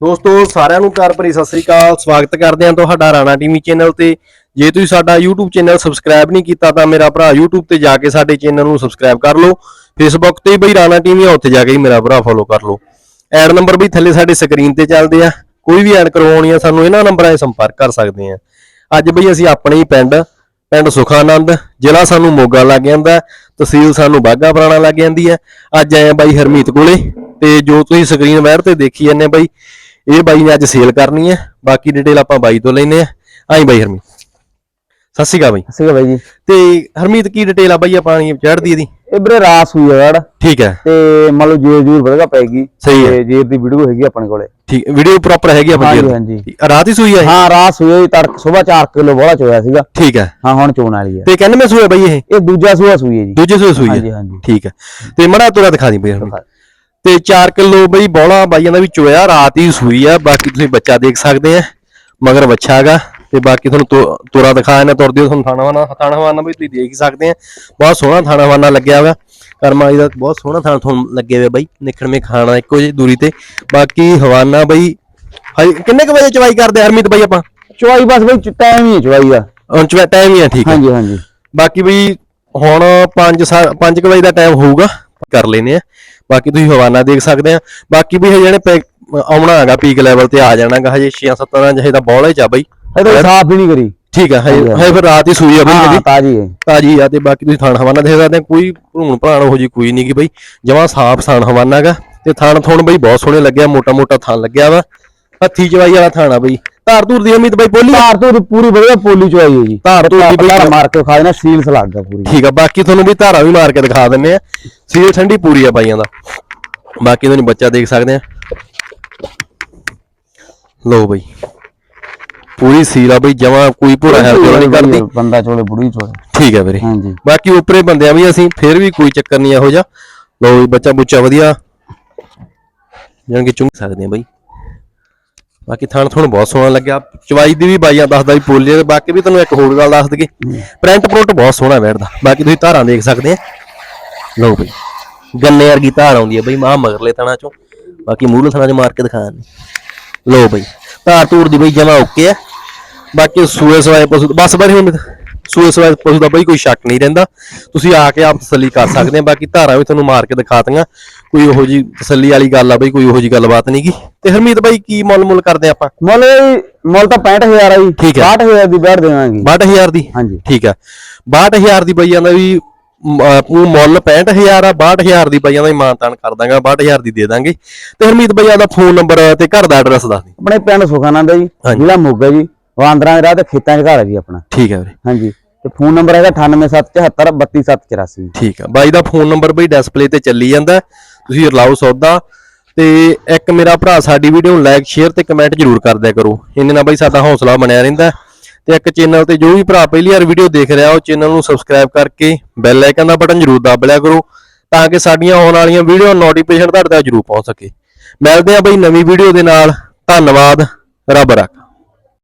ਦੋਸਤੋ, ਸਾਰਿਆਂ ਨੂੰ ਪਿਆਰ ਭਰੀ ਸਤਿ ਸ੍ਰੀ ਅਕਾਲ। ਸਵਾਗਤ ਕਰਦੇ ਹਾਂ ਤੁਹਾਡਾ ਰਾਣਾ ਟੀਵੀ ਚੈਨਲ ਤੇ। ਜੇ ਤੁਸੀਂ ਸਾਡਾ YouTube ਚੈਨਲ ਸਬਸਕ੍ਰਾਈਬ ਨਹੀਂ ਕੀਤਾ, ਤਾਂ ਮੇਰਾ ਭਰਾ YouTube ਤੇ ਜਾ ਕੇ ਸਾਡੇ ਚੈਨਲ ਨੂੰ ਸਬਸਕ੍ਰਾਈਬ ਕਰ ਲਓ। Facebook ਤੇ ਬਈ ਰਾਣਾ ਟੀਵੀ ਆ, ਉੱਥੇ ਜਾ ਕੇ ਹੀ ਮੇਰਾ ਭਰਾ ਫੋਲੋ ਕਰ ਲਓ। ਐਡ ਨੰਬਰ ਵੀ ਥੱਲੇ ਸਾਡੇ ਸਕਰੀਨ ਤੇ ਚੱਲਦੇ ਆ। ਕੋਈ ਵੀ ਐਡ ਕਰਵਾਉਣੀ ਆ, ਸਾਨੂੰ ਇਹਨਾਂ ਨੰਬਰਾਂ 'ਤੇ ਸੰਪਰਕ ਕਰ ਸਕਦੇ ਆ। ਅੱਜ ਬਈ ਅਸੀਂ ਆਪਣੇ ਹੀ ਪਿੰਡ ਪਿੰਡ ਸੁਖਾਨੰਦ, ਜ਼ਿਲ੍ਹਾ ਸਾਨੂੰ ਮੋਗਾ ਲੱਗ ਜਾਂਦਾ ਤਹਿਸੀਲ ਸਾਨੂੰ ਬਾਗਾ ਪੁਰਾਣਾ ਲੱਗ ਜਾਂਦੀ ਹੈ। ਅੱਜ ਆਏ ਆ ਬਾਈ ਹਰਮੀਤ ਕੋਲੇ, ਤੇ ਜੋ ਤੁਸੀਂ ਸਕਰੀਨ ਵਹਿਰ ਤੇ ਦੇਖੀ ਜਾਂਦੇ ਬਾਈ ਇਹ ਬਾਈ ਨੇ ਅੱਜ ਸੇਲ ਕਰਨੀ ਹੈ ਬਾਕੀ ਡਿਟੇਲ ਆਪਾਂ ਬਾਈ ਤੋਂ ਲੈਨੇ ਆ ਆਈ ਬਾਈ ਹਰਮੀਤ। ਸਤਿ ਸ਼੍ਰੀ ਅਕਾਲ ਬਾਈ। ਸੀਗਾ ਬਾਈ ਜੀ। ਤੇ ਹਰਮੀਤ ਕੀ ਡਿਟੇਲ ਆ ਬਾਈ ਆਪਾਂ ਚੜ੍ਹਦੀ ਇਹਦੀ? ਇਹ ਵੀਰੇ ਰਾਸ ਹੋਈ ਹੈ ਗੜ ਠੀਕ ਹੈ। ਤੇ ਮੰਨ ਲਓ ਜੇਰ ਜੂਰ ਵਧਗਾ ਪੈਗੀ ਸਹੀ ਹੈ। ਜੇਰ ਦੀ ਵੀਡੀਓ ਹੈਗੀ ਆਪਣੇ ਕੋਲੇ। ਠੀਕ ਵੀਡੀਓ ਪ੍ਰੋਪਰ ਹੈਗੀ ਆਪਾਂ ਹਾਂਜੀ ਜੀ ਹਾਂਜੀ ਰਾਤ ਹੀ ਸੂਈ ਹੈ ਇਹ? ਹਾਂ ਰਾਸ ਹੋਈ ਤੜਕ ਸਵੇਰ 4 ਕਿਲੋ ਬੋਲਾ ਚੋਇਆ ਸੀਗਾ। ਠੀਕ ਹੈ। ਹਾਂ ਹੁਣ ਚੋਣ ਵਾਲੀ ਹੈ ਤੇ ਕਹਿੰਦੇ ਮੈਂ ਸੂਏ ਬਾਈ ਇਹ? ਇਹ ਦੂਜਾ ਸੂਆ ਸੂਈ ਹੈ ਜੀ। ਦੂਜੇ ਸੂਏ ਸੂਈ ਹਾਂਜੀ ਹੈ। ਹਾਂਜੀ ਠੀਕ ਹੈ। ਤੇ ਮੜਾ ਤੁਰਾ ਦਿਖਾ ਦੀ ਬਈ ਹਰਮੀਤ। ਤੇ 4 ਕਿਲੋ ਬਈ ਬੌਲਾ ਬਾਈਆਂ ਦਾ ਵੀ ਚੋਇਆ ਰਾਤ ਹੀ ਸੂਈ ਆ ਬਾਕੀ ਤੁਸੀਂ ਬੱਚਾ ਦੇਖ ਸਕਦੇ ਆ ਮਗਰ ਬੱਚਾ ਹੈਗਾ ਤੇ ਬਾਕੀ ਤੁਹਾਨੂੰ ਤੁਰਾ ਦਿਖਾਇਆ ਨਾ ਤੁਰਦੇ ਹੋ ਤੁਹਾਨੂੰ ਥਾਣਾ ਵਾਨਾ ਥਾਣਾ ਵਾਨਾ ਵੀ ਤੁਸੀਂ ਦੇਖ ਹੀ ਸਕਦੇ ਆ ਬਹੁਤ ਸੋਹਣਾ ਥਾਣਾ ਵਾਨਾ ਲੱਗਿਆ ਹੋਇਆ ਕਰਮਾ ਜੀ ਦਾ ਬਹੁਤ ਸੋਹਣਾ ਥਾਣਾ ਤੁਹਾਨੂੰ ਲੱਗੇ ਹੋਇਆ ਬਾਈ ਨਿਖੜਵੇਂ ਖਾਣਾ ਇੱਕੋ ਜਿਹੀ ਦੂਰੀ ਤੇ ਬਾਕੀ ਹਵਾਨਾ ਬਈ ਕਿੰਨੇ ਕੁ ਵਜੇ ਚਵਾਈ ਕਰਦੇ ਹਰਮੀਤ ਬਾਈ ਆਪਾਂ? ਚੋਈ ਬਸ ਬਈ ਟਾਈਮ ਹੀ ਚੋਈ ਦਾ। ਹੁਣ ਚਵਾ ਟਾਈਮ ਹੀ ਆ ਠੀਕ ਹਾਂਜੀ ਹਾਂਜੀ। ਬਾਕੀ ਵੀ ਹੁਣ 5 5 ਵਜੇ ਦਾ ਟਾਈਮ ਹੋਊਗਾ ਕਰ ਲੈਨੇ ਆ। ਬਾਕੀ ਤੁਸੀਂ ਹਵਾਨਾ ਦੇਖ ਸਕਦੇ ਆ। ਬਾਕੀ ਵੀ ਇਹ ਜਿਹੜੇ ਆਉਣਾ ਹੈਗਾ ਪੀਕ ਲੈਵਲ ਤੇ ਆ ਜਾਣਾਗਾ ਹਜੇ 6 7 ਦਾ ਜਿਹੇ ਦਾ ਬੌਲਾ ਹੀ ਚਾ ਬਈ। ਇਹ ਤਾਂ ਸਾਫ਼ ਵੀ ਨਹੀਂ ਕਰੀ। ਠੀਕ ਹੈ ਹਜੇ ਹਜੇ ਫਿਰ ਰਾਤ ਹੀ ਸੂਈ ਆ ਬਈ ਹਾਂ ਤਾਜੀ ਹੈ। ਤਾਜੀ ਆ ਤੇ ਬਾਕੀ ਤੁਸੀਂ ਥਾਣ ਹਵਾਨਾ ਦੇਖ ਸਕਦੇ ਆ ਕੋਈ ਭਰੂਣ ਭਰਾਣ ਉਹ ਜੀ ਕੋਈ ਨਹੀਂ ਗੀ ਬਈ। ਜਮਾਂ ਸਾਫ਼ ਥਾਣ ਹਵਾਨਾ ਹੈਗਾ ਤੇ ਥਾਣ ਥੋਣ ਬਈ ਬਹੁਤ ਸੋਹਣੇ ਲੱਗਿਆ ਮੋਟਾ ਮੋਟਾ ਥਾਣ ਲੱਗਿਆ ਵਾ। ਹੱਥੀ ਚਵਾਈ ਵਾਲਾ ਥਾਣ ਆ ਬਈ। ਧਾਰ ਧੂਰ ਦੀ ਉਮੀਦ ਬਈ ਬੋਲੀ ਧਾਰ ਤੋਂ ਪੂਰੀ ਵਧੀਆ ਪੋਲੀ ਚੋਈ ਹੈ ਜੀ। ਧਾਰ ਧੂਰ ਦੀ ਬਈ ਧਾਰ ਮਾਰ ਕੇ ਖਾ ਦੇਣਾ ਸੀਲਸ ਲੱਗ ਗਿਆ ਪੂਰੀ। ਠੀਕ ਆ ਬਾਕੀ ਤੁਹਾਨੂੰ ਵੀ ਧਾਰਾ ਵੀ ਮਾਰ ਕੇ ਦਿਖਾ ਦਿੰਨੇ ਆ ਸੀਲ ਠੰਡੀ ਪੂਰੀ ਆ ਬਾਈਆਂ ਦਾ। ਬਾਕੀ ਤੁਹਾਨੂੰ ਬੱਚਾ ਦੇਖ ਸਕਦੇ ਆ ਲੋ ਬਈ। ਪੂਰੀ ਸੀਲ ਆ ਬਈ ਜਮਾ ਕੋਈ ਭੂਰਾ ਹੈ ਨਹੀਂ ਕਰਦੀ। ਬੰਦਾ ਚੋਲੇ ਬੁੜੀ ਚੋਲੇ। ਠੀਕ ਹੈ ਵੀਰੇ। ਹਾਂਜੀ। ਬਾਕੀ ਉੱਪਰੇ ਬੰਦਿਆਂ ਵੀ ਅਸੀਂ ਫੇਰ ਵੀ ਕੋਈ ਚੱਕਰ ਨਹੀਂ ਇਹੋ ਜਿਹਾ। ਲੋ ਬਈ ਬੱਚਾ ਬੁੱਚਾ ਵਧੀਆ। ਜਾਨ ਕਿ ਚੁੰਗ ਸਕਦੇ ਆ ਬਈ। ਬਾਕੀ ਥਣ ਥਣ ਬਹੁਤ ਸੋਹਣਾ ਲੱਗਿਆ। ਚਵਾਈ ਦੀ ਵੀ ਬਾਈਆਂ ਦੱਸਦਾ ਵੀ ਪੋਲੀ ਤੇ ਬਾਕੀ ਵੀ ਤੁਹਾਨੂੰ ਇੱਕ ਹੋਰ ਗੱਲ ਦੱਸ ਦਈਏ। ਪ੍ਰਿੰਟ ਪ੍ਰਿੰਟ ਬਹੁਤ ਸੋਹਣਾ ਬੈਠਦਾ ਬਾਕੀ ਤੁਸੀਂ ਧਾਰਾਂ ਦੇਖ ਸਕਦੇ ਆ। ਲਓ ਬਈ, ਗੰਨੇ ਵਰਗੀ ਧਾਰ ਆਉਂਦੀ ਹੈ ਬਈ, ਮਾਂ ਮਗਰਲੇ ਥਣਾ ਚੋਂ। ਬਾਕੀ ਮੂਹਰਲੇ ਥਣਾ ਚ ਮਾਰ ਕੇ ਦਿਖਾ ਲਓ ਬਈ, ਧਾਰ ਧੂਰ ਦੀ ਬਈ ਜਮਾ ਓਕੇ ਆ। ਬਾਕੀ ਸੂਏ ਸਵਾਏ ਪਸ਼ੂ ਬਸ ਬੜੀ ਹੁਣ। ਸੂਏ ਸਵਾਏ ਪਸ਼ੂ ਦਾ ਬਈ ਕੋਈ ਸ਼ੱਕ ਨਹੀਂ ਰਹਿੰਦਾ। ਤੁਸੀਂ ਆ ਕੇ ਆਪ ਤਸੱਲੀ ਕਰ ਸਕਦੇ ਆ ਬਾਕੀ ਧਾਰਾਂ ਵੀ ਤੁਹਾਨੂੰ ਮਾਰ ਕੇ ਦਿਖਾ ਦਿੰਗਾ ਕੋਈ ਉਹੋ ਜੀ ਤਸੱਲੀ ਵਾਲੀ ਗੱਲ ਆ ਬਈ ਕੋਈ ਉਹੋ ਜੀ ਗੱਲਬਾਤ ਨਹੀਂਗੀ ਤੇ ਹਰਮੀਤ ਬਾਈ ਕੀ ਮੁੱਲ ਮੁੱਲ ਕਰਦੇ ਆਪਾਂ? ਮੁੱਲ ਮੁੱਲ ਤਾਂ 65000 ਆ ਜੀ। ਠੀਕ ਹੈ। 65000 ਦੀ ਬੈਠ ਦੇਵਾਂਗੇ। 62000 ਦੀ? ਹਾਂਜੀ। ਠੀਕ ਆ। 62000 ਦੀ ਬਈਆਂ ਦਾ ਵੀ ਮੁੱਲ 65000 ਆ 62000 ਦੀ ਬਈਆਂ ਦਾ ਹੀ ਮਾਨਤਾਨ ਕਰ ਦਾਂਗਾ 62000 ਦੀ ਦੇ ਦਾਂਗੇ। ਤੇ ਹਰਮੀਤ ਬਈਆਂ ਦਾ ਫੋਨ ਨੰਬਰ ਤੇ ਘਰ ਦਾ ਐਡਰੈਸ ਦੱਸ ਦੇ। ਆਪਣੇ ਪਿੰਡ ਸੁਖਾਨੰਦ ਹੈ ਜੀ। ਜ਼ਿਲ੍ਹਾ ਮੋਗਾ ਜੀ। ਵਾਂਦਰਾਂ ਦੇ ਰਾਹ ਤੇ ਖੇਤਾਂ 'ਚ ਘਰ ਹੈ ਜੀ ਆਪਣਾ। ਠੀਕ ਹੈ ਵੀਰੇ। ਹਾਂਜੀ। ਤੇ ਫੋਨ ਨੰਬਰ ਹੈਗਾ 98774 32784 ਠੀਕ ਆ। ਬਾਈ ਦਾ ਫੋਨ ਨੰਬਰ ਬਈ ਡਿਸਪਲੇ ਤੇ ਚੱਲੀ ਜਾਂਦਾ। ਹੈ। ਤੁਸੀਂ ਰਲਾਓ ਸੌਦਾ। ਤੇ ਇੱਕ ਮੇਰਾ ਭਰਾ ਸਾਡੀ ਵੀਡੀਓ ਨੂੰ ਲਾਈਕ ਸ਼ੇਅਰ ਤੇ ਕਮੈਂਟ ਜਰੂਰ ਕਰ ਦਿਆ ਕਰੋ। ਇਹਨੇ ਨਾਲ ਬਾਈ ਸਾਡਾ ਹੌਸਲਾ ਬਣਿਆ ਰਹਿੰਦਾ। ਹੈ। ਤੇ ਇੱਕ ਚੈਨਲ ਤੇ ਜੋ ਵੀ ਭਰਾ ਪਹਿਲੀ ਵਾਰ ਵੀਡੀਓ ਦੇਖ ਰਿਹਾ ਉਹ ਚੈਨਲ ਨੂੰ ਸਬਸਕ੍ਰਾਈਬ ਕਰਕੇ ਬੈਲ ਆਈਕਨ ਦਾ ਬਟਨ ਜਰੂਰ ਦਬ ਲਿਆ ਕਰੋ ਤਾਂ ਕਿ ਸਾਡੀਆਂ ਆਉਣ ਵਾਲੀਆਂ ਵੀਡੀਓ ਨੋਟੀਫਿਕੇਸ਼ਨ ਤੁਹਾਡੇ ਤੱਕ ਜਰੂਰ ਪਹੁੰਚ ਸਕੇ। ਮਿਲਦੇ ਆ ਬਈ ਨਵੀਂ ਵੀਡੀਓ ਦੇ ਨਾਲ। ਧੰਨਵਾਦ। ਰੱਬ ਰੱਖ।